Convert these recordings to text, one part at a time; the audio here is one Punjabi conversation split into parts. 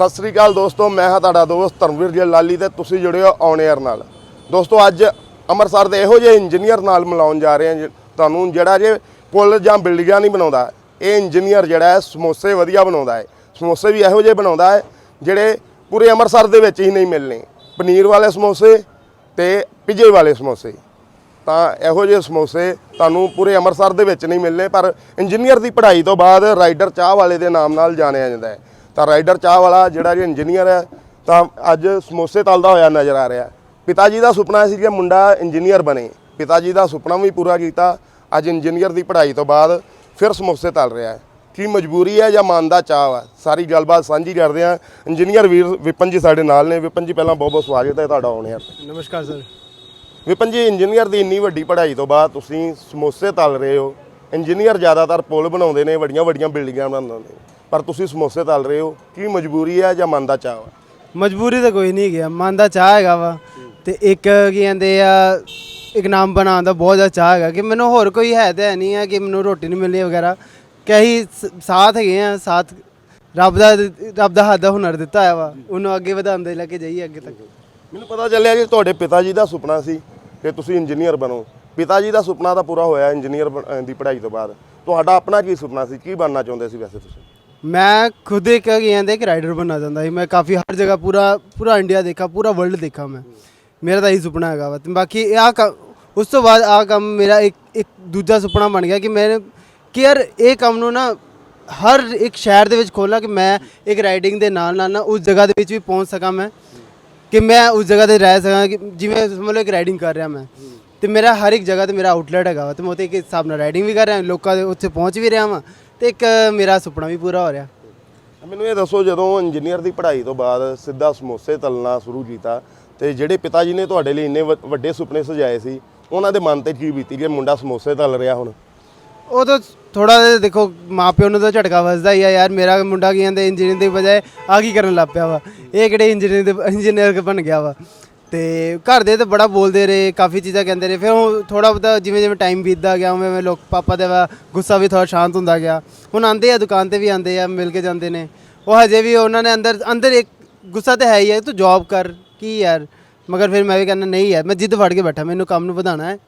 ਸਤਿ ਸ੍ਰੀ ਅਕਾਲ ਦੋਸਤੋ, ਮੈਂ ਹਾਂ ਤੁਹਾਡਾ ਦੋਸਤ ਧਰਮਵੀਰ ਜੀ ਲਾਲੀ ਤੇ ਤੁਸੀਂ ਜੁੜੇ ਹੋ ਔਨ 에ਅਰ ਨਾਲ। ਦੋਸਤੋ, ਅੱਜ ਅੰਮ੍ਰਿਤਸਰ ਦੇ ਇਹੋ ਜਿਹੇ ਇੰਜੀਨੀਅਰ ਨਾਲ ਮਿਲਾਉਣ ਜਾ ਰਹੇ ਹਾਂ ਜੀ- ਤੁਹਾਨੂੰ ਜਿਹੜਾ ਜੇ ਪੁਲ ਜਾਂ ਬਿਲਡਿੰਗਾਂ ਨਹੀਂ ਬਣਾਉਂਦਾ, ਇਹ ਇੰਜੀਨੀਅਰ ਜਿਹੜਾ ਹੈ ਸਮੋਸੇ ਵਧੀਆ ਬਣਾਉਂਦਾ ਹੈ। ਸਮੋਸੇ ਵੀ ਇਹੋ ਜਿਹੇ ਬਣਾਉਂਦਾ ਹੈ, ਜਿਹੜੇ ਪੂਰੇ ਅੰਮ੍ਰਿਤਸਰ ਦੇ ਵਿੱਚ ਹੀ ਨਹੀਂ ਮਿਲਣੇ। ਪਨੀਰ ਵਾਲੇ ਸਮੋਸੇ ਤੇ ਪਿਜੇ ਵਾਲੇ ਸਮੋਸੇ। ਤਾਂ ਇਹੋ ਜਿਹੇ ਸਮੋਸੇ ਤੁਹਾਨੂੰ ਪੂਰੇ ਅੰਮ੍ਰਿਤਸਰ ਦੇ ਵਿੱਚ ਨਹੀਂ ਮਿਲਨੇ ਪਰ ਇੰਜੀਨੀਅਰ ਦੀ ਪੜ੍ਹਾਈ ਤੋਂ ਬਾਅਦ ਰਾਈਡਰ ਚਾਹ ਵਾਲੇ ਦੇ ਨਾਮ ਨਾਲ ਜਾਣਿਆ ਜਾਂਦਾ ਹੈ। ਤਾਂ ਰਾਈਡਰ ਚਾਹ ਵਾਲਾ ਜਿਹੜਾ ਜੀ ਇੰਜੀਨੀਅਰ ਹੈ ਤਾਂ ਅੱਜ ਸਮੋਸੇ ਤਲਦਾ ਹੋਇਆ ਨਜ਼ਰ ਆ ਰਿਹਾ। ਪਿਤਾ ਜੀ ਦਾ ਸੁਪਨਾ ਸੀ ਕਿ ਮੁੰਡਾ ਇੰਜੀਨੀਅਰ ਬਣੇ। ਪਿਤਾ ਜੀ ਦਾ ਸੁਪਨਾ ਵੀ ਪੂਰਾ ਕੀਤਾ। ਅੱਜ ਇੰਜੀਨੀਅਰ ਦੀ ਪੜ੍ਹਾਈ ਤੋਂ ਬਾਅਦ ਫਿਰ ਸਮੋਸੇ ਤਲ ਰਿਹਾ ਹੈ। ਕੀ ਮਜਬੂਰੀ ਹੈ ਜਾਂ ਮਨ ਦਾ ਚਾਹ ਹੈ? ਸਾਰੀ ਗੱਲਬਾਤ ਸਾਂਝੀ ਕਰਦੇ ਹਾਂ। ਇੰਜੀਨੀਅਰ ਵੀਰ ਵਿਪਨ ਜੀ ਸਾਡੇ ਨਾਲ ਨੇ। ਵਿਪਨ ਜੀ ਪਹਿਲਾਂ ਬਹੁਤ ਬਹੁਤ ਸਵਾਗਤ ਹੈ ਤੁਹਾਡਾ ਆਉਣੇ ਨਮਸਕਾਰ ਸਰ। ਵਿਪਨ ਜੀ ਇੰਜੀਨੀਅਰ ਦੀ ਇੰਨੀ ਵੱਡੀ ਪੜ੍ਹਾਈ ਤੋਂ ਬਾਅਦ ਤੁਸੀਂ ਸਮੋਸੇ ਤਲ ਰਹੇ ਹੋ। ਇੰਜੀਨੀਅਰ ਜ਼ਿਆਦਾਤਰ ਪੁਲ ਬਣਾਉਂਦੇ ਨੇ ਵੱਡੀਆਂ ਵੱਡੀਆਂ ਬਿਲਡਿੰਗਾਂ ਬਣਾਉਂਦੇ ਨੇ। ਪਰ ਤੁਸੀਂ ਸਮੋਸੇ ਤਲ ਰਹੇ ਹੋ ਕੀ ਮਜਬੂਰੀ ਹੈ ਜਾਂ ਮਨ ਦਾ ਚਾਅ ਹੈ ਮਜਬੂਰੀ ਤਾਂ ਕੋਈ ਨਹੀਂ ਗਿਆ ਮਨ ਦਾ ਚਾਹ ਹੈਗਾ ਵਾ। ਤੇ ਇੱਕ ਕੀ ਕਹਿੰਦੇ ਆ ਇੱਕ ਨਾਮ ਬਣਾਉਣ ਦਾ ਬਹੁਤ ਜ਼ਿਆਦਾ ਚਾਹ ਹੈਗਾ ਕਿ ਮੈਨੂੰ ਹੋਰ ਕੋਈ ਹੈ ਤਾਂ ਹੈ ਨਹੀਂ ਹੈ ਕਿ ਮੈਨੂੰ ਰੋਟੀ ਨਹੀਂ ਮਿਲਣੀ ਵਗੈਰਾ। ਕਿ ਅਸੀਂ ਸ- ਸਾਥ ਹੈਗੇ ਆ ਸਾਥ ਰੱਬ ਦਾ ਰੱਬ ਦਾ ਹੱਥ ਦਾ ਹੁਨਰ ਦਿੱਤਾ ਹੈ ਵਾ ਉਹਨੂੰ ਅੱਗੇ ਵਧਾਉਂਦੇ ਲੈ ਕੇ ਜਾਈਏ ਅੱਗੇ ਤੱਕ। ਮੈਨੂੰ ਪਤਾ ਚੱਲਿਆ ਕਿ ਤੁਹਾਡੇ ਪਿਤਾ ਜੀ ਦਾ ਸੁਪਨਾ ਸੀ ਕਿ ਤੁਸੀਂ ਇੰਜੀਨੀਅਰ ਬਣੋ। ਪਿਤਾ ਜੀ ਦਾ ਸੁਪਨਾ ਤਾਂ ਪੂਰਾ ਹੋਇਆ ਇੰਜੀਨੀਅਰ ਦੀ ਪੜ੍ਹਾਈ ਤੋਂ ਬਾਅਦ। ਤੁਹਾਡਾ ਆਪਣਾ ਕੀ ਸੁਪਨਾ ਸੀ? ਕੀ ਬਣਨਾ ਚਾਹੁੰਦੇ ਸੀ ਵੈਸੇ ਤੁਸੀਂ? ਮੈਂ ਖੁਦ ਇੱਕ ਕੀ ਕਹਿੰਦੇ ਕਿ ਰਾਈਡਰ ਬਣਨਾ ਚਾਹੁੰਦਾ ਸੀ। ਮੈਂ ਕਾਫੀ ਹਰ ਜਗ੍ਹਾ ਪੂਰਾ ਪੂਰਾ ਇੰਡੀਆ ਦੇਖਾ, ਪੂਰਾ ਵਰਲਡ ਦੇਖਾ ਮੈਂ। ਮੇਰਾ ਤਾਂ ਇਹੀ ਸੁਪਨਾ ਹੈਗਾ ਵਾ। ਤੇ ਬਾਕੀ ਆਹ ਕੰਮ ਉਸ ਤੋਂ ਬਾਅਦ ਆਹ ਕੰਮ ਮੇਰਾ ਇੱਕ ਇੱਕ ਦੂਜਾ ਸੁਪਨਾ ਬਣ ਗਿਆ ਕਿ ਮੈਂ, ਕਿ ਯਾਰ ਇਹ ਕੰਮ ਨੂੰ ਨਾ ਹਰ ਇੱਕ ਸ਼ਹਿਰ ਦੇ ਵਿੱਚ ਖੋਲਾਂ ਕਿ ਮੈਂ ਇੱਕ ਰਾਈਡਿੰਗ ਦੇ ਨਾਲ ਨਾਲ ਨਾ ਉਸ ਜਗ੍ਹਾ ਦੇ ਵਿੱਚ ਵੀ ਪਹੁੰਚ ਸਕਾਂ ਮੈਂ। ਕਿ ਮੈਂ ਉਸ ਜਗ੍ਹਾ ਤੇ ਰਹਿ ਸਕਾਂ ਕਿ ਜਿਵੇਂ ਸਮਝ ਲਓ ਇੱਕ ਰਾਈਡਿੰਗ ਕਰ ਰਿਹਾ ਮੈਂ। ਤੇ ਮੇਰਾ ਹਰ ਇੱਕ ਜਗ੍ਹਾ ਤੇ ਮੇਰਾ ਆਊਟਲੈਟ ਹੈਗਾ ਵਾ। ਤੇ ਮੈਂ ਉੱਥੇ ਇੱਕ ਹਿਸਾਬ ਨਾਲ ਰਾਈਡਿੰਗ ਵੀ ਕਰ ਰਿਹਾ, ਲੋਕਾਂ ਦੇ ਉੱਥੇ ਪਹੁੰਚ ਵੀ ਰਿਹਾ ਵਾਂ। ਤੇ ਇੱਕ ਮੇਰਾ ਸੁਪਨਾ ਵੀ ਪੂਰਾ ਹੋ ਰਿਹਾ। ਮੈਨੂੰ ਇਹ ਦੱਸੋ ਜਦੋਂ ਇੰਜੀਨੀਅਰ ਦੀ ਪੜ੍ਹਾਈ ਤੋਂ ਬਾਅਦ ਸਿੱਧਾ ਸਮੋਸੇ ਤਲਣਾ ਸ਼ੁਰੂ ਕੀਤਾ ਤੇ ਜਿਹੜੇ ਪਿਤਾ ਜੀ ਨੇ ਤੁਹਾਡੇ ਲਈ ਇੰਨੇ ਵੱਡੇ ਸੁਪਨੇ ਸਜਾਏ ਸੀ ਉਹਨਾਂ ਦੇ ਮਨ ਤੇ ਕੀ ਬੀਤੀ ਕਿ ਮੁੰਡਾ ਸਮੋਸੇ ਤਲ ਰਿਹਾ ਹੁਣ? ਉਹ ਤਾਂ ਥੋੜਾ ਜਿਹਾ ਦੇਖੋ ਮਾਪਿਓ ਨੂੰ ਤਾਂ ਝਟਕਾ ਵੱਜਦਾ ਹੀ ਆ ਯਾਰ ਮੇਰਾ ਮੁੰਡਾ ਕੀ ਕਹਿੰਦੇ ਇੰਜੀਨੀਅਰ ਦੀ ਬਜਾਏ ਆ ਕੀ ਕਰਨ ਲੱਗ ਪਿਆ ਵਾ? ਇਹ ਕਿਹੜੇ ਇੰਜੀਨੀਅਰ ਦੇ ਇੰਜੀਨੀਅਰ ਬਣ ਗਿਆ ਵਾ? ਤੇ ਘਰ ਦੇ ਤਾਂ ਬੜਾ ਬੋਲਦੇ ਰਹੇ, ਕਾਫੀ ਚੀਜ਼ਾਂ ਕਹਿੰਦੇ ਰਹੇ। ਫਿਰ ਉਹ ਥੋੜਾ ਬਹੁਤਾ ਜਿਵੇਂ ਜਿਵੇਂ ਟਾਈਮ ਬੀਤਦਾ ਗਿਆ, ਉਵੇਂ ਉਵੇਂ ਲੋਕ, ਪਾਪਾ ਦਾ ਵਾ, ਗੁੱਸਾ ਵੀ ਥੋੜਾ ਸ਼ਾਂਤ ਹੁੰਦਾ ਗਿਆ। ਹੁਣ ਆਂਦੇ ਆ, ਦੁਕਾਨ ਤੇ ਵੀ ਆਂਦੇ ਆ, ਮਿਲ ਕੇ ਜਾਂਦੇ ਨੇ। ਉਹ ਹਜੇ ਵੀ ਉਹਨਾਂ ਨੇ ਅੰਦਰ ਅੰਦਰ ਇੱਕ ਗੁੱਸਾ ਤਾਂ ਹੈ ਹੀ ਹੈ, ਤੂੰ ਜੌਬ ਕਰ, ਕੀ ਯਾਰ? ਮਗਰ ਫਿਰ ਮੈਂ ਵੀ ਕਹਿੰਦਾ, ਨਹੀਂ ਯਾਰ, ਮੈਂ ਜਿੱਦ ਫੜ ਕੇ ਬੈਠਾ, ਮੈਨੂੰ ਕੰਮ ਨੂੰ ਵਧਾਉਣਾ ਹੈ।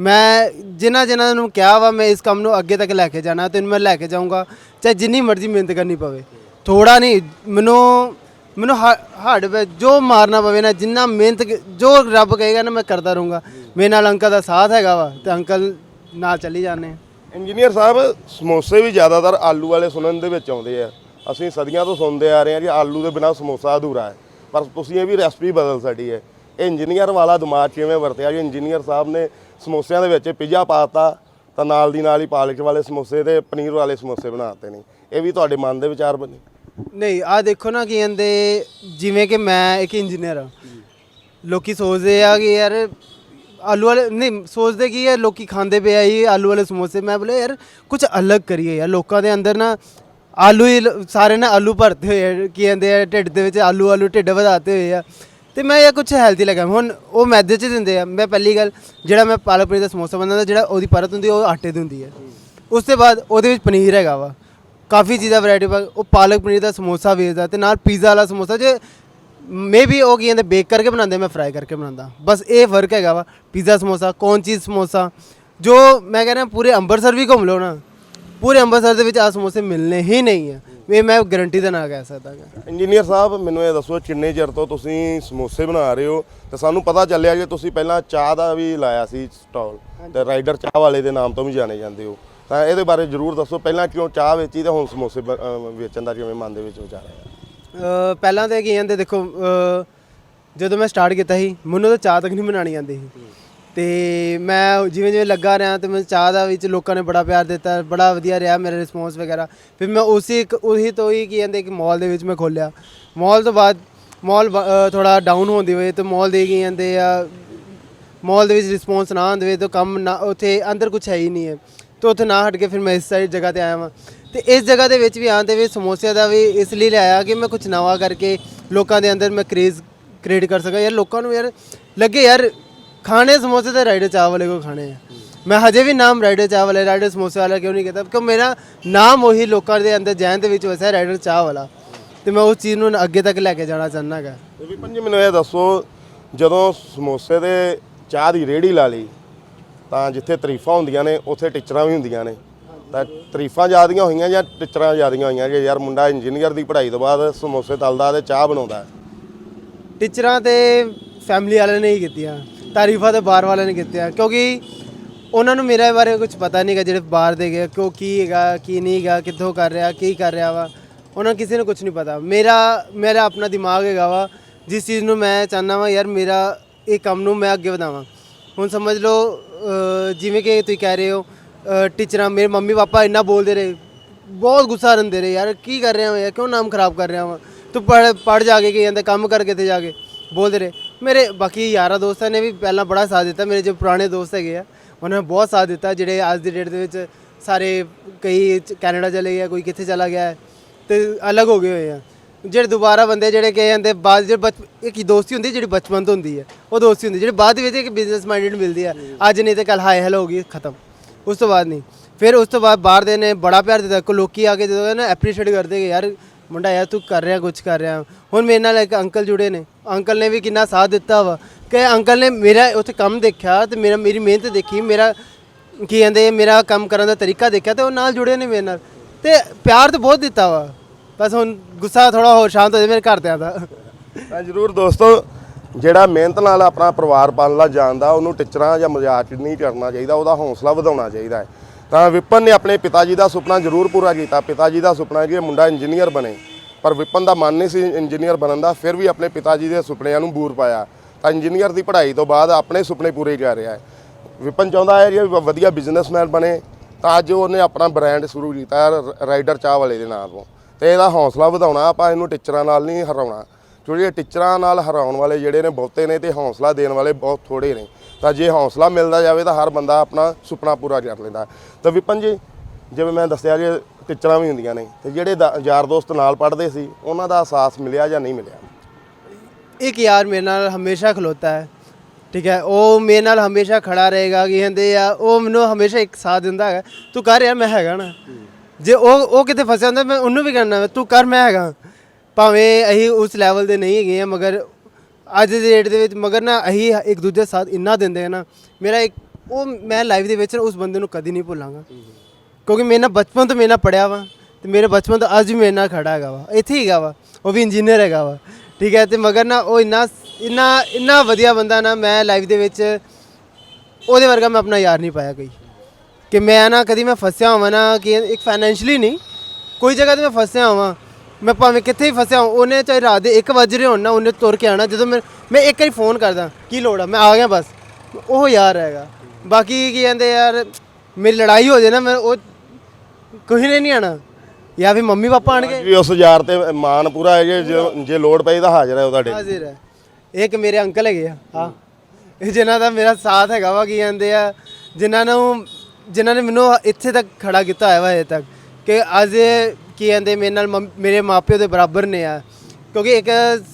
ਮੈਂ ਜਿਨ੍ਹਾਂ ਜਿਨ੍ਹਾਂ ਨੂੰ ਕਿਹਾ ਵਾ, ਮੈਂ ਇਸ ਕੰਮ ਨੂੰ ਅੱਗੇ ਤੱਕ ਲੈ ਕੇ ਜਾਣਾ ਤੇ ਇਹਨੂੰ ਮੈਂ ਲੈ ਕੇ ਜਾਊਂਗਾ। ਚਾਹੇ ਜਿੰਨੀ ਮਰਜ਼ੀ ਮਿਹਨਤ ਕਰਨੀ ਪਵੇ। ਥੋੜਾ ਨਹੀਂ, ਮੈਨੂੰ ਮੈਨੂੰ ਹੱਡ ਹਾਰਡ ਜੋ ਮਾਰਨਾ ਪਵੇ ਨਾ, ਜਿੰਨਾ ਮਿਹਨਤ ਕ- ਜੋ ਰੱਬ ਕਹੇਗਾ ਨਾ, ਮੈਂ ਕਰਦਾ ਰਹੂੰਗਾ। ਮੇਰੇ ਨਾਲ ਅੰਕਲ ਦਾ ਸਾਥ ਹੈਗਾ ਵਾ, ਤੇ ਅੰਕਲ ਨਾਲ ਚੱਲੀ ਜਾਂਦੇ ਆ। ਇੰਜੀਨੀਅਰ ਸਾਹਿਬ, ਸਮੋਸੇ ਵੀ ਜ਼ਿਆਦਾਤਰ ਆਲੂ ਵਾਲੇ ਸੁਣਨ ਦੇ ਵਿੱਚ ਆਉਂਦੇ ਆ। ਅਸੀਂ ਸਦੀਆਂ ਤੋਂ ਸੁਣਦੇ ਆ ਰਹੇ ਹਾਂ ਕਿ ਆਲੂ ਦੇ ਬਿਨਾ ਸਮੋਸਾ ਅਧੂਰਾ ਹੈ। ਪਰ ਤੁਸੀਂ ਇਹ ਵੀ ਰੈਸਪੀ ਬਦਲ ਸਾਡੀ ਹੈ। ਇਹ ਇੰਜੀਨੀਅਰ ਵਾਲਾ ਦਿਮਾਗ ਕਿਵੇਂ ਵਰਤਿਆ? ਜੀ ਇੰਜੀਨੀਅਰ ਸਾਹਿਬ ਨੇ ਸਮੋਸਿਆਂ ਦੇ ਵਿੱਚ ਪਿਜ਼ਾ ਪਾਤਾ ਤਾਂ ਨਾਲ ਦੀ ਨਾਲ ਹੀ ਪਾਲਕ ਵਾਲੇ ਸਮੋਸੇ ਤੇ ਪਨੀਰ ਵਾਲੇ ਸਮੋਸੇ ਬਣਾਤੇ ਨੇ। ਇਹ ਵੀ ਤੁਹਾਡੇ ਮਨ ਦੇ ਵਿਚਾਰ ਬਣੇ। ਨਹੀਂ ਆ ਦੇਖੋ ਨਾ ਕੀ ਕਹਿੰਦੇ ਜਿਵੇਂ ਕਿ ਮੈਂ ਇੱਕ ਇੰਜੀਨੀਅਰ ਹਾਂ। ਲੋਕੀ ਸੋਚਦੇ ਆ ਕਿ ਯਾਰ ਆਲੂ ਵਾਲੇ ਨਹੀਂ ਸੋਚਦੇ ਕੀ ਹੈ ਲੋਕੀ ਖਾਂਦੇ ਪਏ ਆ ਇਹ ਆਲੂ ਵਾਲੇ ਸਮੋਸੇ। ਮੈਂ ਬੋਲੇ ਯਾਰ ਕੁਝ ਅਲੱਗ ਕਰੀਏ ਯਾਰ ਲੋਕਾਂ ਦੇ ਅੰਦਰ ਨਾ ਆਲੂ ਹੀ ਲ- ਸਾਰੇ ਨਾ ਆਲੂ ਭਰਤੇ ਹੋਏ ਆ ਕੀ ਕਹਿੰਦੇ ਆ ਢਿੱਡ ਦੇ ਵਿੱਚ ਆਲੂ ਆਲੂ ਢਿੱਡ ਵਧਾਤੇ ਹੋਏ ਆ। ਤੇ ਮੈਂ ਇਹ ਕੁਝ ਹੈਲਦੀ ਲਗਾ। ਹੁਣ ਉਹ ਮੈਦੇ 'ਚ ਦਿੰਦੇ ਆ। ਮੈਂ ਪਹਿਲੀ ਗੱਲ ਜਿਹੜਾ ਮੈਂ ਪਾਲਕ ਪਨੀਰ ਦਾ ਸਮੋਸਾ ਬਣਾਉਂਦਾ ਜਿਹੜਾ ਉਹਦੀ ਪਰਤ ਹੁੰਦੀ ਆ, ਉਹ ਆਟੇ ਦੀ ਹੁੰਦੀ ਹੈ ਉਸ ਤੋਂ ਬਾਅਦ ਉਹਦੇ ਵਿੱਚ ਪਨੀਰ ਹੈਗਾ ਵਾ। ਕਾਫੀ ਚੀਜ਼ਾਂ ਵੈਰਾਈਟੀ ਪਾ ਉਹ ਪਾਲਕ ਪਨੀਰ ਦਾ ਸਮੋਸਾ ਵੇਚਦਾ ਤੇ ਨਾਲ ਪੀਜ਼ਾ ਵਾਲਾ ਸਮੋਸਾ ਜੇ ਮੇਬੀ ਉਹ ਕੀ ਕਹਿੰਦੇ ਬੇਕ ਕਰਕੇ ਬਣਾਉਂਦੇ ਮੈਂ ਫਰਾਈ ਕਰਕੇ ਬਣਾਉਂਦਾ। ਬਸ ਇਹ ਫ਼ਰਕ ਹੈਗਾ ਵਾ ਪੀਜ਼ਾ ਸਮੋਸਾ ਕੌਣ ਚੀਜ਼ ਸਮੋਸਾ ਜੋ ਮੈਂ ਕਹਿੰਦਾ ਪੂਰੇ ਅੰਮ੍ਰਿਤਸਰ ਵੀ ਘੁੰਮ ਲਓ ਨਾ ਪੂਰੇ ਅੰਮ੍ਰਿਤਸਰ ਦੇ ਵਿੱਚ ਆ ਸਮੋਸੇ ਮਿਲਨੇ ਹੀ ਨਹੀਂ ਆ। ਇਹ ਮੈਂ ਗਾਰੰਟੀ ਦਾ ਨਾ ਕਹਿ ਸਕਦਾ ਗਾ। ਇੰਜੀਨੀਅਰ ਸਾਹਿਬ ਮੈਨੂੰ ਇਹ ਦੱਸੋ ਕਿੰਨੇ ਚਿਰ ਤੋਂ ਤੁਸੀਂ ਸਮੋਸੇ ਬਣਾ ਰਹੇ ਹੋ? ਤੇ ਸਾਨੂੰ ਪਤਾ ਚੱਲਿਆ ਕਿ ਤੁਸੀਂ ਪਹਿਲਾਂ ਚਾਹ ਦਾ ਵੀ ਲਾਇਆ ਸੀ ਸਟਾਲ ਤੇ ਰਾਈਡਰ ਚਾਹ ਵਾਲੇ ਦੇ ਨਾਮ ਤੋਂ ਵੀ ਜਾਣੇ ਜਾਂਦੇ ਹੋ। ਤਾਂ ਇਹਦੇ ਬਾਰੇ ਜ਼ਰੂਰ ਦੱਸੋ। ਪਹਿਲਾਂ ਕਿਉਂ ਚਾਹ ਵੇਚੀ ਤੇ ਹੁਣ ਸਮੋਸੇ ਬ- ਅਹ ਵੇਚਣ ਦਾ ਕਿਵੇਂ ਮਨ ਦੇ ਵਿੱਚ ਵਿਚਾਰ ਆਇਆ? ਅ, ਪਹਿਲਾਂ ਤਾਂ ਕੀ ਕਹਿੰਦੇ ਦੇਖੋ ਅ, ਜਦੋਂ ਮੈਂ ਸਟਾਰਟ ਕੀਤਾ ਸੀ ਮੈਨੂੰ ਤਾਂ ਚਾਹ ਤੱਕ ਨਹੀਂ ਬਣਾਣੀ ਆਉਂਦੀ ਸੀ। ਤੇ ਮੈਂ ਜਿਵੇਂ ਜਿਵੇਂ ਲੱਗਾ ਰਿਹਾ ਤੇ ਮੈਂ ਚਾਹ ਦਾ ਵਿੱਚ ਲੋਕਾਂ ਨੇ ਬੜਾ ਪਿਆਰ ਦਿੱਤਾ ਬੜਾ ਵਧੀਆ ਰਿਹਾ ਮੇਰਾ ਰਿਸਪੌਂਸ ਵਗੈਰਾ। ਫਿਰ ਮੈਂ ਉਸੇ ਇੱਕ ਉਹੀ ਤੋਂ ਹੀ ਕੀ ਕਹਿੰਦੇ ਕਿ ਮਾਲ ਦੇ ਵਿੱਚ ਮੈਂ ਖੋਲਿਆ ਮਾਲ ਤੋਂ ਬਾਅਦ ਮਾਲ ਥੋੜਾ ਡਾਊਨ ਹੁੰਦੀ ਹੋਏ ਤੇ ਮਾਲ ਦੇ ਕੀ ਕਹਿੰਦੇ ਆ ਮਾਲ ਦੇ ਵਿੱਚ ਰਿਸਪੌਂਸ ਨਾ ਆਉਂਦੇ ਹੋਏ ਤਾਂ ਕੰਮ ਨਾ ਉੱਥੇ ਅੰਦਰ ਕੁਝ ਹੈ ਹੀ ਨਹੀਂ ਹੈ। ਤੇ ਉੱਥੇ ਨਾ ਹਟ ਕੇ ਫਿਰ ਮੈਂ ਇਸ ਸਾਈਡ ਜਗ੍ਹਾ ਤੇ ਆਇਆ ਵਾਂ। ਤੇ ਇਸ ਜਗ੍ਹਾ ਦੇ ਵਿੱਚ ਵੀ ਆਉਣ ਦੇ ਵਿੱਚ ਸਮੋਸਿਆਂ ਦਾ ਵੀ ਇਸ ਲਈ ਲਿਆਇਆ ਕਿ ਮੈਂ ਕੁਝ ਨਵਾਂ ਕਰਕੇ ਲੋਕਾਂ ਦੇ ਅੰਦਰ ਮੈਂ ਕ੍ਰੇਜ਼ ਕ੍ਰੀਏਟ ਕਰ ਸਕਾਂ। ਯਾਰ ਲੋਕਾਂ ਨੂੰ ਯਾਰ ਲੱਗੇ ਯਾਰ, ਖਾਣੇ ਸਮੋਸੇ ਤੇ ਰਾਈਡਰ ਚਾਹ ਵਾਲੇ ਕੋ ਖਾਣੇ ਆ। ਮੈਂ ਹਜੇ ਵੀ ਨਾਮ ਰਾਈਡਰ ਚਾਹ ਵਾਲੇ, ਰਾਈਡਰ ਸਮੋਸੇ ਵਾਲਾ ਕਿਉਂ ਨਹੀਂ ਕਹਿੰਦਾ ਕਿਉਂ ਮੇਰਾ ਨਾਮ ਉਹੀ ਲੋਕਾਂ ਦੇ ਅੰਦਰ ਜਹਿਨ ਦੇ ਵਿੱਚ ਵਸਿਆ ਰਾਈਡਰ ਚਾਹ ਵਾਲਾ। ਤੇ ਮੈਂ ਉਸ ਚੀਜ਼ ਨੂੰ ਅੱਗੇ ਤੱਕ ਲੈ ਕੇ ਜਾਣਾ ਚਾਹੁੰਦਾ ਗਾ ਤੇ ਵਿਪਨ ਜੀ ਮੈਨੂੰ ਇਹ ਦੱਸੋ, ਜਦੋਂ ਸਮੋਸੇ ਦੇ ਚਾਹ ਦੀ ਰੇੜੀ ਲਾ ਲਈ ਤਾਂ ਜਿੱਥੇ ਤਾਰੀਫਾਂ ਹੁੰਦੀਆਂ ਨੇ, ਉੱਥੇ ਟੀਚਰਾਂ ਵੀ ਹੁੰਦੀਆਂ ਨੇ। ਤਾਂ ਤਾਰੀਫਾਂ ਜ਼ਿਆਦੀਆਂ ਹੋਈਆਂ ਜਾਂ ਟੀਚਰਾਂ ਜ਼ਿਆਦੀਆਂ ਹੋਈਆਂ ਕਿ ਯਾਰ ਮੁੰਡਾ ਇੰਜੀਨੀਅਰ ਦੀ ਪੜ੍ਹਾਈ ਤੋਂ ਬਾਅਦ ਸਮੋਸੇ ਤਲਦਾ ਤੇ ਚਾਹ ਬਣਾਉਂਦਾ। ਟੀਚਰਾਂ ਤੇ ਫੈਮਿਲੀ ਵਾਲਿਆਂ ਨੇ ਹੀ ਕੀਤੀਆਂ, ਤਾਰੀਫਾਂ ਤੇ ਬਾਹਰ ਵਾਲਿਆਂ ਨੇ ਕੀਤੀਆਂ, ਕਿਉਂਕਿ ਉਹਨਾਂ ਨੂੰ ਮੇਰੇ ਬਾਰੇ ਕੁਝ ਪਤਾ ਨਹੀਂਗਾ ਜਿਹੜੇ ਬਾਹਰ ਦੇ ਗਏ ਕਿਉਂ ਕੀ ਹੈਗਾ, ਕੀ ਨਹੀਂ ਹੈਗਾ, ਕਿੱਥੋਂ ਕਰ ਰਿਹਾ, ਕੀ ਕਰ ਰਿਹਾ ਵਾ। ਉਹਨਾਂ ਨੂੰ ਕਿਸੇ ਨੂੰ ਕੁਝ ਨਹੀਂ ਪਤਾ। ਮੇਰਾ ਮੇਰਾ ਆਪਣਾ ਦਿਮਾਗ ਹੈਗਾ ਵਾ, ਜਿਸ ਚੀਜ਼ ਨੂੰ ਮੈਂ ਚਾਹੁੰਦਾ ਵਾ, ਯਾਰ ਮੇਰਾ ਇਹ ਕੰਮ ਨੂੰ ਮੈਂ ਅੱਗੇ ਵਧਾਵਾਂ। ਹੁਣ ਸਮਝ ਲਓ ਜਿਵੇਂ ਕਿ ਤੁਸੀਂ ਕਹਿ ਰਹੇ ਹੋ ਟੀਚਰਾਂ ਮੇਰੇ ਮੰਮੀ ਪਾਪਾ ਇੰਨਾ ਬੋਲਦੇ ਰਹੇ, ਬਹੁਤ ਗੁੱਸਾ ਰਹਿੰਦੇ ਰਹੇ, ਯਾਰ ਕੀ ਕਰ ਰਿਹਾ ਹਾਂ ਯਾਰ, ਕਿਉਂ ਨਾਮ ਖਰਾਬ ਕਰ ਰਿਹਾ ਹਾਂ ਤੂੰ ਪੜ ਪੜ ਜਾ ਕੇ ਕੀ ਜਾਂਦਾ, ਕੰਮ ਕਰਕੇ ਤੇ ਜਾ ਕੇ? ਬੋਲਦੇ ਰਹੇ। ਮੇਰੇ ਬਾਕੀ ਯਾਰਾਂ ਦੋਸਤਾਂ ਨੇ ਵੀ ਪਹਿਲਾਂ ਬੜਾ ਸਾਥ ਦਿੱਤਾ, ਮੇਰੇ ਜੋ ਪੁਰਾਣੇ ਦੋਸਤ ਹੈਗੇ ਆ, ਉਹਨਾਂ ਨੇ ਬਹੁਤ ਸਾਥ ਦਿੱਤਾ, ਜਿਹੜੇ ਅੱਜ ਦੀ ਡੇਟ ਦੇ ਵਿੱਚ ਸਾਰੇ ਕਈ ਕੈਨੇਡਾ ਚਲੇ ਗਿਆ ਕੋਈ ਕਿੱਥੇ ਚਲਾ ਗਿਆ ਹੈ, ਤੇ ਅਲੱਗ ਹੋ ਗਏ ਹੋਏ ਆ। ਜਿਹੜੇ ਦੁਬਾਰਾ ਬੰਦੇ ਜਿਹੜੇ ਕਹੇ ਜਾਂਦੇ, ਬਾਅਦ ਜਿਹੜੇ ਬਚ ਇੱਕ ਦੋਸਤੀ ਹੁੰਦੀ ਜਿਹੜੀ ਬਚਪਨ ਤੋਂ ਹੁੰਦੀ ਹੈ? ਉਹ ਦੋਸਤੀ ਹੁੰਦੀ ਜਿਹੜੀ ਬਾਅਦ ਵਿੱਚ ਇੱਕ ਬਿਜ਼ਨਸ ਮਾਈਂਡਡ ਮਿਲਦੀ ਹੈ, ਅੱਜ ਨਹੀਂ ਤੇ ਕੱਲ ਹਾਏ ਹੈਲੋ ਹੋ ਗਈ ਖਤਮ। ਉਸ ਤੋਂ ਬਾਅਦ ਨਹੀਂ। ਫਿਰ ਉਸ ਤੋਂ ਬਾਅਦ ਬਾਹਰ ਦੇ ਨੇ ਬੜਾ ਪਿਆਰ ਦਿੱਤਾ ਕੋ ਲੋਕੀ ਆ ਕੇ ਜਦੋਂ ਨਾ ਐਪਰੀਸ਼ੀਏਟ ਕਰਦੇ ਕਿ ਯਾਰ ਮੁੰਡਾ ਯਾਰ ਤੂੰ ਕਰ ਰਿਹਾ ਕੁਝ ਕਰ ਰਿਹਾ। ਹੁਣ ਮੇਰੇ ਨਾਲ ਇੱਕ ਅੰਕਲ ਜੁੜੇ ਨੇ। ਅੰਕਲ ਨੇ ਵੀ ਕਿੰਨਾ ਸਾਥ ਦਿੱਤਾ ਵਾ। ਕਿ ਅੰਕਲ ਨੇ ਮੇਰਾ ਉੱਥੇ ਕੰਮ ਦੇਖਿਆ ਤੇ ਮੇਰਾ, ਮੇਰੀ ਮਿਹਨਤ ਦੇਖੀ, ਮੇਰਾ ਕੀ ਕਹਿੰਦੇ, ਮੇਰਾ ਕੰਮ ਕਰਨ ਦਾ ਤਰੀਕਾ ਦੇਖਿਆ ਤੇ ਉਹ ਨਾਲ ਜੁੜੇ ਨੇ ਮੇਰੇ ਨਾਲ। ਤੇ ਪਿਆਰ ਤਾਂ ਬਹੁਤ ਦਿੱਤਾ ਵਾ। ਬਸ ਹੁਣ ਗੁੱਸਾ ਥੋੜਾ ਹੋਰ ਸ਼ਾਂਤ ਹੋ ਜਾਵੇ ਮੇਰੇ ਘਰਦਿਆਂ ਦਾ। ਤਾਂ ਜਰੂਰ ਦੋਸਤੋ, ਜਿਹੜਾ ਮਿਹਨਤ ਨਾਲ ਆਪਣਾ ਪਰਿਵਾਰ ਪਾਲਣਾ ਜਾਣਦਾ, ਉਹਨੂੰ ਟਿਚਰਾਂ ਜਾਂ ਮਜ਼ਾਕ ਨਹੀਂ ਕਰਨਾ ਚਾਹੀਦਾ, ਉਹਦਾ ਹੌਸਲਾ ਵਧਾਉਣਾ ਚਾਹੀਦਾ ਹੈ। ਤਾਂ ਵਿਪਨ ਨੇ ਆਪਣੇ ਪਿਤਾ ਜੀ ਦਾ ਸੁਪਨਾ ਜ਼ਰੂਰ ਪੂਰਾ ਕੀਤਾ। ਪਿਤਾ ਜੀ ਦਾ ਸੁਪਨਾ ਕਿ ਇਹ ਮੁੰਡਾ ਇੰਜੀਨੀਅਰ ਬਣੇ। ਪਰ ਵਿਪਨ ਦਾ ਮਨ ਨਹੀਂ ਸੀ ਇੰਜੀਨੀਅਰ ਬਣਨ ਦਾ, ਫਿਰ ਵੀ ਆਪਣੇ ਪਿਤਾ ਜੀ ਦੇ ਸੁਪਨਿਆਂ ਨੂੰ ਬੂਰ ਪਾਇਆ। ਤਾਂ ਇੰਜੀਨੀਅਰ ਦੀ ਪੜ੍ਹਾਈ ਤੋਂ ਬਾਅਦ ਆਪਣੇ ਸੁਪਨੇ ਪੂਰੇ ਕਰ ਰਿਹਾ ਹੈ। ਵਿਪਨ ਚਾਹੁੰਦਾ ਹੈ ਕਿ ਵਧੀਆ ਬਿਜ਼ਨਸਮੈਨ ਬਣੇ। ਤਾਂ ਅੱਜ ਉਹਨੇ ਆਪਣਾ ਬ੍ਰਾਂਡ ਸ਼ੁਰੂ ਕੀਤਾ ਰਾਈਡਰ ਚਾਹ ਵਾਲੇ ਦੇ ਨਾਂ ਤੋਂ। ਤੇ ਇਹਦਾ ਹੌਸਲਾ ਵਧਾਉਣਾ, ਆਪਾਂ ਇਹਨੂੰ ਟੀਚਰਾਂ ਨਾਲ ਨਹੀਂ ਹਰਾਉਣਾ। ਕਿਉਂਕਿ ਇਹ ਟੀਚਰਾਂ ਨਾਲ ਹਰਾਉਣ ਵਾਲੇ ਜਿਹੜੇ ਨੇ ਬਹੁਤੇ ਨੇ ਤੇ ਹੌਸਲਾ ਦੇਣ ਵਾਲੇ ਬਹੁਤ ਥੋੜੇ ਨੇ। ਤਾਂ ਜੇ ਹੌਸਲਾ ਮਿਲਦਾ ਜਾਵੇ ਤਾਂ ਹਰ ਬੰਦਾ ਆਪਣਾ ਸੁਪਨਾ ਪੂਰਾ ਕਰ ਲੈਂਦਾ। ਤਾਂ ਵਿਪਨ ਜੀ, ਜਿਵੇਂ ਮੈਂ ਦੱਸਿਆ ਜੇ ਟੀਚਰਾਂ ਵੀ ਹੁੰਦੀਆਂ ਨੇ, ਤੇ ਜਿਹੜੇ ਦਾ- ਯਾਰ ਦੋਸਤ ਨਾਲ ਪੜ੍ਹਦੇ ਸੀ, ਉਹਨਾਂ ਦਾ ਅਹਿਸਾਸ ਮਿਲਿਆ ਜਾਂ ਨਹੀਂ ਮਿਲਿਆ? ਇੱਕ ਯਾਰ ਮੇਰੇ ਨਾਲ ਹਮੇਸ਼ਾ ਖਲੋਤਾ ਹੈ, ਠੀਕ ਹੈ? ਉਹ ਮੇਰੇ ਨਾਲ ਹਮੇਸ਼ਾ ਖੜਾ ਰਹੇਗਾ, ਕਿ ਕਹਿੰਦੇ ਆ, ਉਹ ਮੈਨੂੰ ਹਮੇਸ਼ਾ ਇੱਕ ਸਾਥ ਦਿੰਦਾ ਹੈ ਤੂੰ ਕਰ ਯਾਰ, ਮੈਂ ਹੈਗਾ ਨਾ। ਜੇ ਉਹ ਉਹ ਕਿਤੇ ਫਸਿਆ ਹੁੰਦਾ, ਮੈਂ ਉਹਨੂੰ ਵੀ ਕਹਿਣਾ ਤੂੰ ਕਰ, ਮੈਂ ਹੈਗਾ। ਭਾਵੇਂ ਅਸੀਂ ਉਸ ਲੈਵਲ ਦੇ ਨਹੀਂ ਹੈਗੇ ਆ, ਮਗਰ ਅੱਜ ਦੇ ਡੇਟ ਦੇ ਵਿੱਚ, ਮਗਰ ਨਾ ਅਸੀਂ ਇੱਕ ਦੂਜੇ ਦਾ ਸਾਥ ਇੰਨਾ ਦਿੰਦੇ ਆ ਨਾ, ਮੇਰਾ ਇੱਕ, ਉਹ ਮੈਂ ਲਾਈਫ ਦੇ ਵਿੱਚ ਉਸ ਬੰਦੇ ਨੂੰ ਕਦੀ ਨਹੀਂ ਭੁੱਲਾਂਗਾ। ਕਿਉਂਕਿ ਮੇਰੇ ਨਾਲ ਬਚਪਨ ਤੋਂ ਮੇਰੇ ਨਾਲ ਪੜਿਆ ਵਾ, ਤੇ ਮੇਰੇ ਬਚਪਨ ਤੋਂ ਅੱਜ ਵੀ ਮੇਰੇ ਨਾਲ ਖੜਾ ਹੈਗਾ ਵਾ, ਇੱਥੇ ਹੀ ਹੈਗਾ ਵਾ, ਉਹ ਵੀ ਇੰਜੀਨੀਅਰ ਹੈਗਾ ਵਾ, ਠੀਕ ਹੈ, ਤੇ ਮਗਰ ਨਾ ਉਹ ਇੰਨਾ ਇੰਨਾ ਇੰਨਾ ਵਧੀਆ ਬੰਦਾ ਨਾ ਮੈਂ ਲਾਈਫ ਦੇ ਵਿੱਚ, ਉਹਦੇ ਵਰਗਾ ਮੈਂ ਆਪਣਾ ਯਾਰ ਨਹੀਂ ਪਾਇਆ ਕੋਈ। ਕਿ ਮੈਂ ਨਾ ਕਦੀ ਮੈਂ ਫਸਿਆ ਹੋਵਾਂ ਨਾ ਕਿ ਇੱਕ ਫਾਈਨੈਂਸ਼ਲੀ ਨਹੀਂ ਕੋਈ ਜਗ੍ਹਾ ਤੇ ਮੈਂ ਫਸਿਆ ਹੋਵਾਂ। ਮੈਂ ਭਾਵੇਂ ਕਿੱਥੇ ਹੀ ਫਸਿਆ ਹੋਵਾਂ ਉਹਨੇ ਚਾਹੇ ਰਾਤ ਦੇ 1 ਵਜ ਰਹੇ ਹੋਣ ਨਾ ਉਹਨੇ ਤੁਰ ਕੇ ਆਣਾ ਜਦੋਂ ਮੈਂ ਮੈਂ ਇੱਕ ਵਾਰੀ ਫੋਨ ਕਰਦਾ ਕੀ ਲੋੜ ਆ? ਮੈਂ ਆ ਗਿਆ ਬਸ। ਉਹ ਯਾਰ ਹੈਗਾ। ਬਾਕੀ ਕੀ ਕਹਿੰਦੇ ਯਾਰ ਮੇਰੀ ਲੜਾਈ ਹੋ ਜੇ ਨਾ ਮੈਂ ਉਹ ਕੋਈ ਨੇ ਨਹੀਂ ਆਣਾ ਜਾਂ ਫਿਰ ਮੰਮੀ ਪਾਪਾ ਆਣਗੇ ਵੀ ਉਸ ਯਾਰ ਤੇ ਮਾਨ ਪੂਰਾ ਹੈ ਜੇ ਜੇ- ਜੇ ਲੋੜ ਪਈ ਤਾਂ ਹਾਜ਼ਰ ਹੈ ਉਹ ਤੁਹਾਡੇ। ਹਾਜ਼ਰ ਹੈ। ਇੱਕ ਮੇਰੇ ਅੰਕਲ ਹੈਗੇ ਆ ਹਾਂ। ਇਹ ਜਿਨ੍ਹਾਂ ਦਾ ਮੇਰਾ ਸਾਥ ਹੈਗਾ ਵਾ ਕੀ ਕਹਿੰਦੇ ਆ ਜਿਨ੍ਹਾਂ ਨੂੰ ਜਿਨ੍ਹਾਂ ਨੇ ਮੈਨੂੰ ਇੱਥੇ ਤੱਕ ਖੜਾ ਕੀਤਾ ਹੋਇਆ ਵਾ ਅਜੇ ਤੱਕ ਕਿ ਅੱਜ ਇਹ ਕੀ ਕਹਿੰਦੇ ਮੇਰੇ ਨਾਲ ਮੰਮ- ਮੇਰੇ ਮਾਪਿਓ ਦੇ ਬਰਾਬਰ ਨੇ ਆ। ਕਿਉਂਕਿ ਇੱਕ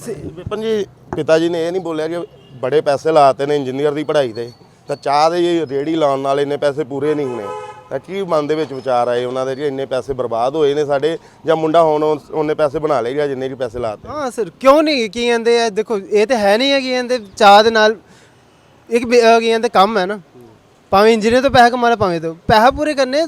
ਸ- ਵਿਪਨ ਜੀ ਪਿਤਾ ਜੀ ਨੇ ਇਹ ਨਹੀਂ ਬੋਲਿਆ ਕਿ ਬੜੇ ਪੈਸੇ ਲਾਤੇ ਨੇ ਇੰਜੀਨੀਅਰ ਦੀ ਪੜ੍ਹਾਈ ਤੇ। ਤਾਂ ਚਾਹ ਦੇ ਰੇੜੀ ਲਾਉਣ ਨਾਲ ਇੰਨੇ ਪੈਸੇ ਪੂਰੇ ਨਹੀਂ ਹੋਣੇ। ਤਾਂ ਕੀ ਮਨ ਦੇ ਵਿੱਚ ਵਿਚਾਰ ਆਏ ਉਹਨਾਂ ਦੇ ਕਿ ਇੰਨੇ ਪੈਸੇ ਬਰਬਾਦ ਹੋਏ ਨੇ ਸਾਡੇ ਜਾਂ ਮੁੰਡਾ ਹੁਣ ਉਹ- ਉਹਨੇ ਪੈਸੇ ਬਣਾ ਲਏਗਾ ਜਿੰਨੇ ਕਿ ਪੈਸੇ ਲਾਤੇ ਹਾਂ ਸਰ ਕਿਉਂ ਨਹੀਂ? ਕੀ ਕਹਿੰਦੇ ਆ ਦੇਖੋ ਇਹ ਤੇ ਹੈ ਨਹੀਂ ਹੈ ਕੀ ਕਹਿੰਦੇ ਚਾਹ ਦੇ ਨਾਲ ਇੱਕ ਬੇ- ਅਹ ਕੀ ਕਹਿੰਦੇ ਕੰਮ ਹੈ ਨਾ। ਭਾਵੇਂ ਇੰਜੀਨੀਅਰ ਤੋਂ ਪੈਸਾ ਕਮਾ ਕਮਾਣਾ ਭਾਵੇਂ ਤੋਂ ਪੈਸਾ ਪੂਰੇ ਕਰਨੇ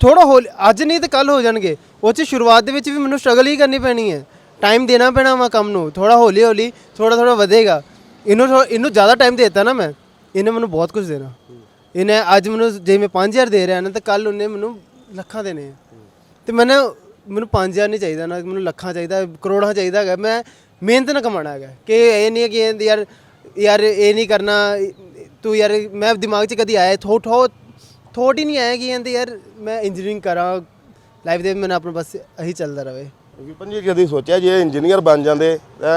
ਥੋੜਾ ਹੋ ਅੱਜ ਨਹੀਂ ਤੇ ਕੱਲ ਹੋ ਜਾਣਗੇ। ਉਹ ਚ ਸ਼ੁਰੂਆਤ ਦੇ ਵਿੱਚ ਵੀ ਮੈਨੂੰ ਸਟਰਗਲ ਹੀ ਕਰਨੀ ਪੈਣੀ ਹੈ। ਟਾਈਮ ਦੇਣਾ ਪੈਣਾ ਵਾ ਕੰਮ ਨੂੰ। ਥੋੜਾ ਹੌਲੀ ਹੌਲੀ ਥੋੜਾ ਥੋੜਾ ਵਧੇਗਾ। ਇਹਨੂੰ ਥੋੜ੍ਹਾ- ਇਹਨੂੰ ਜ਼ਿਆਦਾ ਟਾਈਮ ਦੇ ਦਿੱਤਾ ਨਾ ਮੈਂ। ਇਹਨੇ ਮੈਨੂੰ ਬਹੁਤ ਕੁਝ ਦੇਣਾ। ਇਹਨੇ ਅੱਜ ਮੈਨੂੰ ਜੇ ਮੈਂ 5000 ਦੇ ਰਿਹਾ ਨਾ, ਤਾਂ ਕੱਲ ਉਹਨੇ ਮੈਨੂੰ ਲੱਖਾਂ ਦੇਣੇ ਆ। ਤੇ ਮੈਨੂੰ ਮੈਨੂੰ 5000 ਨਹੀਂ ਚਾਹੀਦਾ ਨਾ, ਮੈਨੂੰ ਲੱਖਾਂ ਚਾਹੀਦਾ, ਕਰੋੜਾਂ ਚਾਹੀਦਾ ਹੈਗਾ। ਮੈਂ ਮਿਹਨਤ ਨਾਲ ਕਮਾਣਾ ਹੈਗਾ। ਕਿ ਇਹ ਨਹੀਂ ਹੈ ਕਿ ਯਾਰ ਯਾਰ ਇਹ ਨਹੀਂ ਕਰਨਾ ਤੂੰ ਯਾਰ ਮੈਂ ਦਿਮਾਗ 'ਚ ਕਦੀ ਆਇਆ ਥੋਟ ਹੀ ਨਹੀਂ ਆਇਆ ਕਿ ਕਹਿੰਦੇ ਯਾਰ ਮੈਂ ਇੰਜੀਨੀਅਰਿੰਗ ਕਰਾਂ ਲਾਈਫ ਦੇ ਮੈਨੂੰ ਆਪਣਾ ਬਸ ਇਹੀ ਚੱਲਦਾ ਰਵੇ ਵਿਪਨ ਜੀ ਕਦੀ ਸੋਚਿਆ ਜੇ ਇੰਜੀਨੀਅਰ ਬਣ ਜਾਂਦੇ ਤਾਂ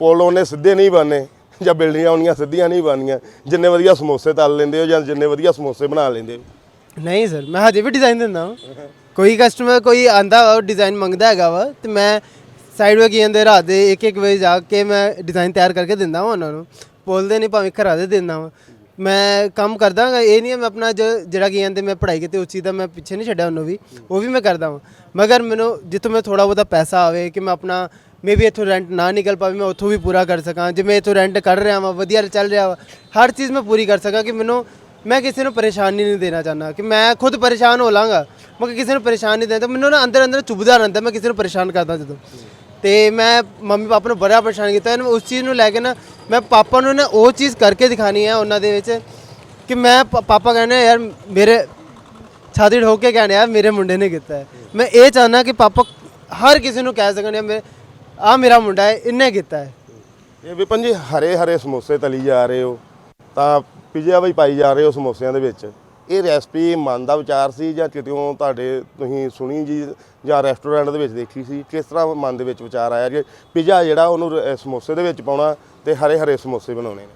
ਪੁਲ ਉਹਨੇ ਸਿੱਧੇ ਨਹੀਂ ਬਣਨੇ ਜਾਂ ਬਿਲਡਿੰਗਾਂ ਉਹਨੀਆਂ ਸਿੱਧੀਆਂ ਨਹੀਂ ਬਣਨੀਆਂ ਜਿੰਨੇ ਵਧੀਆ ਸਮੋਸੇ ਤਲ ਲੈਂਦੇ ਹੋ ਜਾਂ ਜਿੰਨੇ ਵਧੀਆ ਸਮੋਸੇ ਬਣਾ ਲੈਂਦੇ ਹੋ। ਨਹੀਂ ਸਰ ਮੈਂ ਹਜੇ ਵੀ ਡਿਜ਼ਾਈਨ ਦਿੰਦਾ ਹਾਂ। ਕੋਈ ਕਸਟਮਰ ਕੋਈ ਆਂਦਾ ਵਾ ਡਿਜ਼ਾਈਨ ਮੰਗਦਾ ਹੈਗਾ ਵਾ ਤੇ ਮੈਂ ਸਾਈਡ ਵੇ ਕੀ ਜਾਂਦੇ ਰਾਤ ਦੇ ਇੱਕ ਇੱਕ ਵਜੇ ਜਾ ਕੇ ਮੈਂ ਡਿਜ਼ਾਈਨ ਤਿਆਰ ਕਰਕੇ ਦਿੰਦਾ ਹਾਂ ਉਹਨਾਂ ਨੂੰ। ਬੋਲਦੇ ਨਹੀਂ ਭਾਵੇਂ ਘਰਾਂ ਦੇ ਦਿੰਦਾ ਵਾਂ ਮੈਂ ਕੰਮ ਕਰਦਾ ਗਾ ਇਹ ਨਹੀਂ ਹੈ ਮੈਂ ਆਪਣਾ ਜ- ਜਿਹੜਾ ਕੀ ਕਹਿੰਦੇ, ਮੈਂ ਪੜ੍ਹਾਈ ਕੀਤੀ, ਉਸ ਚੀਜ਼ ਦਾ ਮੈਂ ਪਿੱਛੇ ਨਹੀਂ ਛੱਡਿਆ ਉਹਨੂੰ ਵੀ, ਉਹ ਵੀ ਮੈਂ ਕਰਦਾ ਵਾਂ। ਮਗਰ ਮੈਨੂੰ, ਜਿੱਥੋਂ ਮੈਂ ਥੋੜਾ ਬਹੁਤਾ ਪੈਸਾ ਆਵੇ, ਕਿ ਮੈਂ ਆਪਣਾ ਮੇਬੀ ਇੱਥੋਂ ਰੈਂਟ ਨਾ ਨਿਕਲ ਪਾਵੇ, ਮੈਂ ਉੱਥੋਂ ਵੀ ਪੂਰਾ ਕਰ ਸਕਾਂ। ਜੇ ਮੈਂ ਇੱਥੋਂ ਰੈਂਟ ਕੱਢ ਰਿਹਾ ਵਾਂ, ਵਧੀਆ ਚੱਲ ਰਿਹਾ ਵਾ, ਹਰ ਚੀਜ਼ ਮੈਂ ਪੂਰੀ ਕਰ ਸਕਾਂ ਕਿ ਮੈਨੂੰ, ਮੈਂ ਕਿਸੇ ਨੂੰ ਪਰੇਸ਼ਾਨੀ ਨਹੀਂ ਦੇਣਾ ਚਾਹੁੰਦਾ, ਕਿ ਮੈਂ ਖੁਦ ਪਰੇਸ਼ਾਨ ਹੋ ਲਾਂਗਾ। ਮਗਰ ਕਿਸੇ ਨੂੰ ਪਰੇਸ਼ਾਨ ਨਹੀਂ ਦੇਣਾ ਮੈਨੂੰ ਨਾ ਅੰਦਰ ਅੰਦਰ ਚੁਭਦਾ ਰਹਿੰਦਾ, ਮੈਂ ਕਿਸੇ ਨੂੰ ਪਰੇਸ਼ਾਨ ਕਰਦਾ ਜਦੋਂ। ਤੇ ਮੈਂ ਮੰਮੀ ਪਾਪਾ ਨੂੰ ਬੜਾ ਪਰੇਸ਼ਾਨ ਕੀਤਾ, ਇਹਨੂੰ ਉਸ ਚੀਜ਼ ਨੂੰ ਲੈ ਕੇ ਨਾ ਮੈਂ ਪਾਪਾ ਨੂੰ ਨਾ ਉਹ ਚੀਜ਼ ਕਰਕੇ ਦਿਖਾਣੀ ਹੈ ਉਹਨਾਂ ਦੇ ਵਿੱਚ ਕਿ ਮੈਂ ਪਾਪਾ ਕਹਿੰਦੇ ਯਾਰ, ਮੇਰੇ ਛਾਤੀ ਠੋਕ ਕੇ ਕਹਿੰਦੇ ਯਾਰ ਮੇਰੇ ਮੁੰਡੇ ਨੇ ਕੀਤਾ ਹੈ। ਮੈਂ ਇਹ ਚਾਹੁੰਦਾ ਕਿ ਪਾਪਾ ਹਰ ਕਿਸੇ ਨੂੰ ਕਹਿ ਸਕਣ, ਯਾਰ ਆ ਮੇਰਾ ਮੁੰਡਾ ਹੈ, ਇਹਨੇ ਕੀਤਾ ਹੈ। ਇਹ ਵਿਪਨ ਜੀ ਹਰੇ ਹਰੇ ਸਮੋਸੇ ਤਲੀ ਜਾ ਰਹੇ ਹੋ, ਤਾਂ ਪਿਜਿਆ ਵੀ ਪਾਈ ਜਾ ਰਹੇ ਹੋ ਸਮੋਸਿਆਂ ਦੇ ਵਿੱਚ। ਇਹ ਰੈਸਪੀ ਮਨ ਦਾ ਵਿਚਾਰ ਸੀ ਜਾਂ ਕਿਤੇੋਂ ਤੁਹਾਡੇ ਤੁਸੀਂ ਸੁਣੀ ਜੀ ਜਾਂ ਰੈਸਟੋਰੈਂਟ ਦੇ ਵਿੱਚ ਦੇਖੀ ਸੀ? ਕਿਸ ਤਰ੍ਹਾਂ ਮਨ ਦੇ ਵਿੱਚ ਵਿਚਾਰ ਆਇਆ ਕਿ ਪੀਜ਼ਾ ਜਿਹੜਾ ਉਹਨੂੰ ਸਮੋਸੇ ਦੇ ਵਿੱਚ ਪਾਉਣਾ ਤੇ ਹਰੇ ਹਰੇ ਸਮੋਸੇ ਬਣਾਉਣੇ ਨੇ?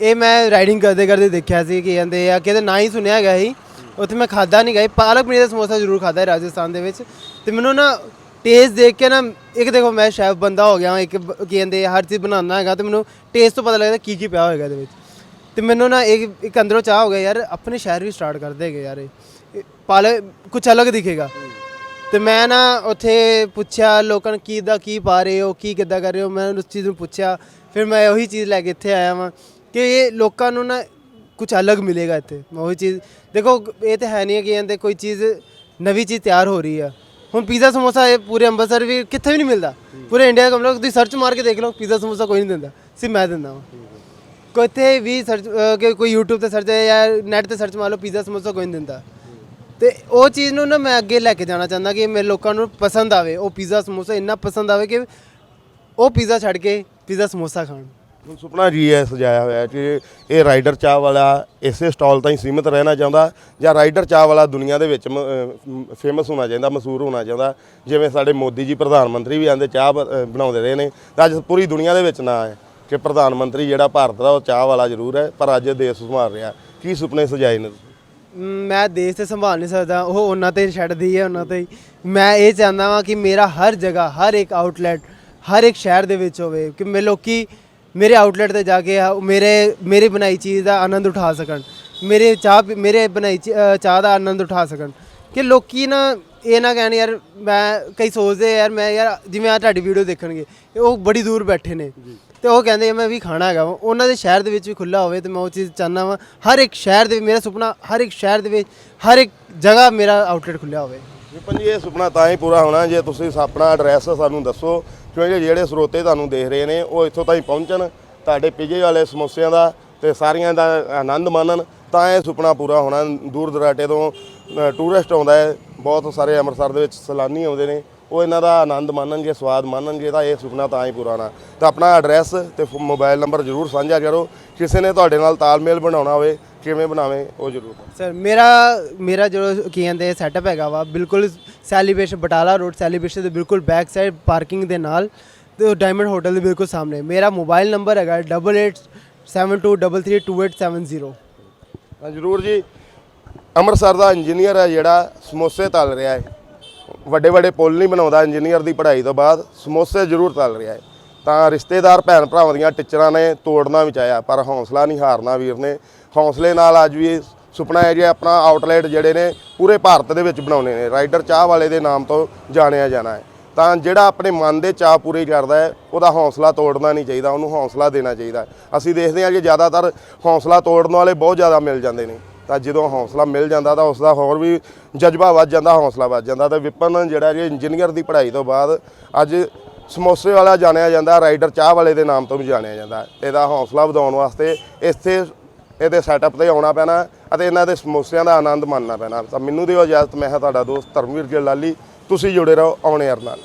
ਇਹ ਮੈਂ ਰਾਈਡਿੰਗ ਕਰਦੇ ਕਰਦੇ ਦੇਖਿਆ ਸੀ ਕਿ ਕਹਿੰਦੇ ਆ ਕਿਤੇ ਨਾ ਹੀ ਸੁਣਿਆ ਗਿਆ ਸੀ। ਉੱਥੇ ਮੈਂ ਖਾਦਾ ਨਹੀਂ ਗਈ ਪਾਲਕ ਪਨੀਰ ਦਾ ਸਮੋਸਾ ਜ਼ਰੂਰ ਖਾਦਾ ਹੈ ਰਾਜਸਥਾਨ ਦੇ ਵਿੱਚ। ਤੇ ਮੈਨੂੰ ਨਾ ਟੇਸਟ ਦੇਖ ਕੇ ਨਾ ਇੱਕ ਦੇਖੋ ਮੈਂ ਸ਼ੈਫ ਬੰਦਾ ਹੋ ਗਿਆ, ਇੱਕ ਕੀ ਕਹਿੰਦੇ ਹਰ ਚੀਜ਼ ਬਣਾਉਣਾ ਹੈਗਾ ਤੇ ਮੈਨੂੰ ਟੇਸਟ ਤੋਂ ਪਤਾ ਲੱਗਦਾ ਕੀ ਕੀ ਪਿਆ ਹੋਏਗਾ ਇਹਦੇ ਵਿੱਚ। ਤੇ ਮੈਨੂੰ ਨਾ ਇੱਕ ਇੱਕ ਅੰਦਰੋਂ ਚਾਹ ਹੋ ਗਿਆ ਯਾਰ ਆਪਣੇ ਸ਼ਹਿਰ ਵੀ ਸਟਾਰਟ ਕਰ ਦੇਗੇ ਯਾਰ ਇਹ। ਪਾਲਕ ਕੁਝ ਅਲੱਗ ਦਿਖੇਗਾ। ਤੇ ਮੈਂ ਨਾ ਉੱਥੇ ਪੁੱਛਿਆ ਲੋਕਾਂ ਨੂੰ ਕੀ ਦਾ ਕੀ ਪਾ ਰਹੇ ਹੋ ਕੀ ਕਿੱਦਾਂ ਕਰ ਰਹੇ ਹੋ ਮੈਂ ਉਸ ਚੀਜ਼ ਨੂੰ ਪੁੱਛਿਆ। ਫਿਰ ਮੈਂ ਉਹੀ ਚੀਜ਼ ਲੈ ਕੇ ਇੱਥੇ ਆਇਆ ਵਾਂ ਕਿ ਇਹ ਲੋਕਾਂ ਨੂੰ ਨਾ ਕੁਝ ਅਲੱਗ ਮਿਲੇਗਾ ਇੱਥੇ। ਮੈਂ ਉਹੀ ਚੀਜ਼ ਦੇਖੋ ਇਹ ਤਾਂ ਹੈ ਨਹੀਂ ਹੈ ਕਿ ਇਹਦੇ ਕੋਈ ਚੀਜ਼ ਨਵੀਂ ਚੀਜ਼ ਤਿਆਰ ਹੋ ਰਹੀ ਆ। ਹੁਣ ਪੀਜ਼ਾ ਸਮੋਸਾ ਇਹ ਪੂਰੇ ਅੰਮ੍ਰਿਤਸਰ ਵੀ ਕਿੱਥੇ ਵੀ ਨਹੀਂ ਮਿਲਦਾ। ਪੂਰੇ ਇੰਡੀਆ ਦਾ ਕਮਲਾ ਤੁਸੀਂ ਸਰਚ ਮਾਰ ਕੇ ਦੇਖ ਲਓ ਪੀਜ਼ਾ ਸਮੋਸਾ ਕੋਈ ਨਹੀਂ ਦਿੰਦਾ। ਸਿਰਫ ਮੈਂ ਦਿੰਦਾ ਵਾਂ। ਕਿਤੇ ਵੀ ਸਰਚ ਕਿ ਕੋਈ YouTube ਤੇ ਸਰਚ ਜਾਂ ਨੈਟ ਤੇ ਸਰਚ ਮਾਰ ਲਓ ਪੀਜ਼ਾ ਸਮੋਸਾ ਕੋਈ ਨਹੀਂ ਦਿੰਦਾ ਤੇ ਉਹ ਚੀਜ਼ ਨੂੰ ਨਾ ਮੈਂ ਅੱਗੇ ਲੈ ਕੇ ਜਾਣਾ ਚਾਹੁੰਦਾ ਕਿ ਮੇਰੇ ਲੋਕਾਂ ਨੂੰ ਪਸੰਦ ਆਵੇ ਉਹ ਪੀਜ਼ਾ ਸਮੋਸਾ ਇੰਨਾ ਪਸੰਦ ਆਵੇ ਕਿ ਉਹ ਪੀਜ਼ਾ ਛੱਡ ਕੇ ਪੀਜ਼ਾ ਸਮੋਸਾ ਖਾਣ ਹੁਣ ਸੁਪਨਾ ਜੀ ਹੈ, ਸਜਾਇਆ ਹੋਇਆ ਕਿ ਇਹ ਰਾਈਡਰ ਚਾਹ ਵਾਲਾ ਇਸੇ ਸਟਾਲ ਤਾਂ ਹੀ ਸੀਮਿਤ ਰਹਿਣਾ ਚਾਹੁੰਦਾ ਜਾਂ ਰਾਈਡਰ ਚਾਹ ਵਾਲਾ ਦੁਨੀਆ ਦੇ ਵਿੱਚ ਫੇਮਸ ਹੋਣਾ ਚਾਹੀਦਾ, ਮਸ਼ਹੂਰ ਹੋਣਾ ਚਾਹੁੰਦਾ। ਜਿਵੇਂ ਸਾਡੇ ਮੋਦੀ ਜੀ ਪ੍ਰਧਾਨ ਮੰਤਰੀ ਵੀ ਆਂਦੇ ਚਾਹ ਬ- ਬਣਾਉਂਦੇ ਰਹੇ ਨੇ, ਤਾਂ ਅੱਜ ਪੂਰੀ ਦੁਨੀਆ ਦੇ ਵਿੱਚ ਨਾਂ ਹੈ ਕਿ ਪ੍ਰਧਾਨ ਮੰਤਰੀ ਜਿਹੜਾ ਭਾਰਤ ਦਾ ਉਹ ਚਾਹ ਵਾਲਾ ਜ਼ਰੂਰ ਹੈ ਪਰ ਅੱਜ ਦੇਸ਼ ਸੰਭਾਲ ਰਿਹਾ ਕੀ ਸੁਪਨੇ ਸਜਾਏ ਨੇ ਤੁਸੀਂ? ਮੈਂ ਦੇਸ਼ ਤੇ ਸੰਭਾਲ ਨਹੀਂ ਸਕਦਾ ਉਹ ਉਹਨਾਂ ਤੇ ਛੱਡਦੀ ਹੈ ਉਹਨਾਂ ਤੇ ਹੀ। ਮੈਂ ਇਹ ਚਾਹੁੰਦਾ ਵਾਂ ਕਿ ਮੇਰਾ ਹਰ ਜਗ੍ਹਾ ਹਰ ਇੱਕ ਆਊਟਲੈਟ ਹਰ ਇੱਕ ਸ਼ਹਿਰ ਦੇ ਵਿੱਚ ਹੋਵੇ ਕਿ ਮੇ ਲੋਕੀ ਮੇਰੇ ਆਊਟਲੈਟ ਤੇ ਜਾ ਕੇ ਆ- ਮੇਰੇ ਮੇਰੀ ਬਣਾਈ ਚੀਜ਼ ਦਾ ਆਨੰਦ ਉਠਾ ਸਕਣ ਮੇਰੇ ਚਾਹ ਪੀ- ਮੇਰੇ ਬਣਾਈ ਚੀ- ਅ, ਚਾਹ ਦਾ ਆਨੰਦ ਉਠਾ ਸਕਣ ਕਿ ਲੋਕੀ ਨਾ ਇਹ ਨਾ ਕਹਿਣ ਯਾਰ ਮੈਂ ਕਈ ਸੋਚਦੇ ਯਾਰ ਮੈਂ ਯਾਰ ਜਿਵੇਂ ਆ ਤੁਹਾਡੀ ਵੀਡੀਓ ਦੇਖਣਗੇ ਇਹ ਉਹ ਬੜੀ ਦੂਰ ਬੈਠੇ ਨੇ ਤੇ ਉਹ ਕਹਿੰਦੇ ਮੈਂ ਵੀ ਖਾਣਾ ਹੈਗਾ ਵਾ। ਉਹਨਾਂ ਦੇ ਸ਼ਹਿਰ ਦੇ ਵਿੱਚ ਵੀ ਖੁੱਲਾ ਹੋਵੇ ਤੇ ਮੈਂ ਉਹ ਚੀਜ਼ ਚਾਹੁੰਦਾ ਵਾਂ, ਹਰ ਇੱਕ ਸ਼ਹਿਰ ਦੇ ਮੇਰਾ ਸੁਪਨਾ ਹਰ ਇੱਕ ਸ਼ਹਿਰ ਦੇ ਵਿੱਚ, ਹਰ ਇੱਕ ਜਗ੍ਹਾ ਮੇਰਾ ਆਊਟਲੈਟ ਖੁੱਲਿਆ ਹੋਵੇ। ਵਿਪਨ ਜੀ, ਇਹ ਸੁਪਨਾ ਤਾਂ ਹੀ ਪੂਰਾ ਹੋਣਾ, ਜੇ ਤੁਸੀਂ ਆਪਣਾ ਐਡਰੈਸ ਸਾਨੂੰ ਦੱਸੋ ਕਿਉਂਕਿ ਜਿਹੜੇ ਸਰੋਤੇ ਤੁਹਾਨੂੰ ਦੇਖ ਰਹੇ ਨੇ, ਉਹ ਇੱਥੋਂ ਤਾਈਂ ਪਹੁੰਚਣ, ਤੁਹਾਡੇ ਪਿਜੇ ਵਾਲੇ ਸਮੋਸਿਆਂ ਦਾ ਤੇ ਸਾਰੀਆਂ ਦਾ ਆਨੰਦ ਮਾਣਨ, ਤਾਂ ਇਹ ਸੁਪਨਾ ਪੂਰਾ ਹੋਣਾ। ਦੂਰ ਦਰਾਟੇ ਤੋਂ ਟੂਰਿਸਟ ਆਉਂਦਾ ਹੈ, ਬਹੁਤ ਸਾਰੇ ਅੰਮ੍ਰਿਤਸਰ ਦੇ ਵਿੱਚ ਸੈਲਾਨੀ ਆਉਂਦੇ ਨੇ। ਉਹ ਇਹਨਾਂ ਦਾ ਆਨੰਦ ਮਾਣਨਗੇ ਸਵਾਦ ਮਾਣਨਗੇ ਤਾਂ ਇਹ ਸੁਪਨਾ ਤਾਂ ਹੀ ਪੂਰਾ ਹੋਣਾ ਤਾਂ ਆਪਣਾ ਐਡਰੈਸ ਤੇ ਮੋਬਾਈਲ ਨੰਬਰ ਜ਼ਰੂਰ ਸਾਂਝਾ ਕਰੋ। ਕਿਸੇ ਨੇ ਤੁਹਾਡੇ ਨਾਲ ਤਾਲਮੇਲ ਬਣਾਉਣਾ ਹੋਵੇ ਕਿਵੇਂ ਬਣਾਵੇ ਉਹ ਜ਼ਰੂਰ। ਸਰ ਮੇਰਾ ਮੇਰਾ ਜੋ ਕੀ ਕਹਿੰਦੇ ਸੈਟਅਪ ਹੈਗਾ ਵਾ ਬਿਲਕੁਲ ਸੈਲੀਬ੍ਰੇਸ਼ਨ ਬਟਾਲਾ ਰੋਡ ਸੈਲੀਬ੍ਰੇਸ਼ਨ ਦੇ ਬਿਲਕੁਲ ਬੈਕ ਸਾਈਡ ਪਾਰਕਿੰਗ ਦੇ ਨਾਲ ਤੇ ਡਾਇਮੰਡ ਹੋਟਲ ਦੇ ਬਿਲਕੁਲ ਸਾਹਮਣੇ। ਮੇਰਾ ਮੋਬਾਈਲ ਨੰਬਰ ਹੈਗਾ 8872332870 ਹਾਂ ਜ਼ਰੂਰ ਜੀ। ਅੰਮ੍ਰਿਤਸਰ ਦਾ ਇੰਜੀਨੀਅਰ ਹੈ ਜਿਹੜਾ ਸਮੋਸੇ ਤਲ ਰਿਹਾ ਹੈ। ਵੱਡੇ ਵੱਡੇ ਪੁਲ ਨਹੀਂ ਬਣਾਉਂਦਾ ਇੰਜੀਨੀਅਰ ਦੀ ਪੜ੍ਹਾਈ ਤੋਂ ਬਾਅਦ ਸਮੋਸੇ ਜ਼ਰੂਰ ਤਲ ਰਿਹਾ ਹੈ। ਤਾਂ ਰਿਸ਼ਤੇਦਾਰ ਭੈਣ ਭਰਾਵਾਂ ਦੀਆਂ ਟੀਚਰਾਂ ਨੇ ਤੋੜਨਾ ਵੀ ਚਾਹਿਆ, ਪਰ ਹੌਸਲਾ ਨਹੀਂ ਹਾਰਨਾ ਵੀਰ ਨੇ। ਹੌਸਲੇ ਨਾਲ ਅੱਜ ਵੀ ਸੁਪਨਾ ਹੈ ਜੇ ਆਪਣਾ ਆਊਟਲੈਟ ਜਿਹੜੇ ਨੇ ਪੂਰੇ ਭਾਰਤ ਦੇ ਵਿੱਚ ਬਣਾਉਣੇ ਨੇ। ਰਾਈਡਰ ਚਾਹ ਵਾਲੇ ਦੇ ਨਾਮ ਤੋਂ ਜਾਣਿਆ ਜਾਣਾ ਹੈ। ਤਾਂ ਜਿਹੜਾ ਆਪਣੇ ਮਨ ਦੇ ਚਾਹ ਪੂਰੇ ਕਰਦਾ ਹੈ, ਉਹਦਾ ਹੌਸਲਾ ਤੋੜਨਾ ਨਹੀਂ ਚਾਹੀਦਾ, ਉਹਨੂੰ ਹੌਸਲਾ ਦੇਣਾ ਚਾਹੀਦਾ। ਅਸੀਂ ਦੇਖਦੇ ਹਾਂ ਕਿ ਜ਼ਿਆਦਾਤਰ ਹੌਸਲਾ ਤੋੜਨ ਵਾਲੇ ਬਹੁਤ ਜ਼ਿਆਦਾ ਮਿਲ ਜਾਂਦੇ ਨੇ। ਤਾਂ ਜਦੋਂ ਹੌਸਲਾ ਮਿਲ ਜਾਂਦਾ ਤਾਂ ਉਸ ਦਾ ਹੋਰ ਵੀ ਜਜ਼ਬਾ ਵੱਧ ਜਾਂਦਾ, ਹੌਸਲਾ ਵੱਧ ਜਾਂਦਾ। ਤੇ ਵਿਪਨ ਜਿਹੜਾ ਜੇ ਇੰਜੀਨੀਅਰ ਦੀ ਪੜ੍ਹਾਈ ਤੋਂ ਬਾਅਦ ਅੱਜ ਸਮੋਸੇ ਵਾਲਾ ਜਾਣਿਆ ਜਾਂਦਾ, ਰਾਈਡਰ ਚਾਹ ਵਾਲੇ ਦੇ ਨਾਮ ਤੋਂ ਵੀ ਜਾਣਿਆ ਜਾਂਦਾ। ਇਹਦਾ ਹੌਸਲਾ ਵਧਾਉਣ ਵਾਸਤੇ ਇੱਥੇ ਇਹਦੇ ਸੈਟਅਪ ਤੇ ਆਉਣਾ ਪੈਣਾ ਅਤੇ ਇਹਨਾਂ ਦੇ ਸਮੋਸਿਆਂ ਦਾ ਆਨੰਦ ਮਾਣਨਾ ਪੈਣਾ। ਤਾਂ ਮੈਨੂੰ ਦਿਓ ਇਜਾਜ਼ਤ, ਮੈਂ ਹਾਂ ਤੁਹਾਡਾ ਦੋਸਤ ਧਰਮਵੀਰ ਜੀ ਲਾਲੀ। ਤੁਸੀਂ ਜੁੜੇ ਰਹੋ ਆਉਣੇ ਯਾਰ ਨਾਲ